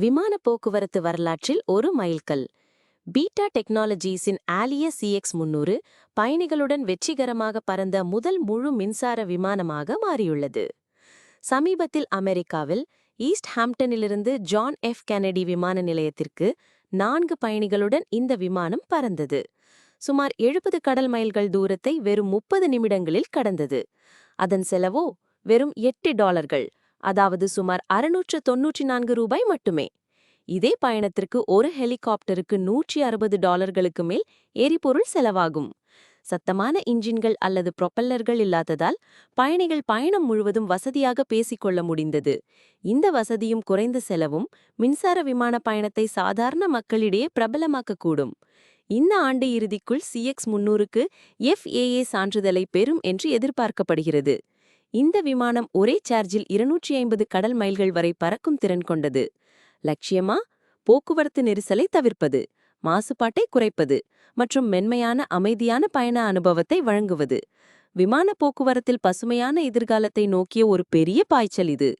விமான போக்குவரத்து வரலாற்றில் ஒரு மைல்கல். பீட்டா டெக்னாலஜீஸின் ஆலிய சிஎக்ஸ் முன்னூறு பயணிகளுடன் வெற்றிகரமாக பறந்த முதல் முழு மின்சார விமானமாக மாறியுள்ளது. சமீபத்தில் அமெரிக்காவில் ஈஸ்ட் ஹாம்ப்டனிலிருந்து ஜான் எஃப் கெனடி விமான நிலையத்திற்கு நான்கு பயணிகளுடன் இந்த விமானம் பறந்தது. சுமார் எழுபது கடல் மைல்கள் தூரத்தை வெறும் முப்பது நிமிடங்களில் கடந்தது. அதன் செலவோ வெறும் எட்டு டாலர்கள். அதாவது சுமார் அறுநூற்று தொன்னூற்றி நான்கு ரூபாய் மட்டுமே. இதே பயணத்திற்கு ஒரு ஹெலிகாப்டருக்கு நூற்றி அறுபது டாலர்களுக்கு மேல் எரிபொருள் செலவாகும். சத்தமான இன்ஜின்கள் அல்லது ப்ரொப்பல்லர்கள் இல்லாததால் பயணிகள் பயணம் முழுவதும் வசதியாக பேசிக்கொள்ள முடிந்தது. இந்த வசதியும் குறைந்த செலவும் மின்சார விமான பயணத்தை சாதாரண மக்களிடையே பிரபலமாக்கக்கூடும். இந்த ஆண்டு இறுதிக்குள் சிஎக்ஸ் முன்னூறுக்கு எஃப்ஏஏ சான்றிதழை பெறும் என்று எதிர்பார்க்கப்படுகிறது. இந்த விமானம் ஒரே சார்ஜில் இருநூற்றி ஐம்பது கடல் மைல்கள் வரை பறக்கும் திறன் கொண்டது. லட்சியமா? போக்குவரத்து நெரிசலை தவிர்ப்பது மாசுபாட்டை குறைப்பது மற்றும் மென்மையான அமைதியான பயண அனுபவத்தை வழங்குவது. விமான போக்குவரத்தில் பசுமையான எதிர்காலத்தை நோக்கிய ஒரு பெரிய பாய்ச்சல் இது.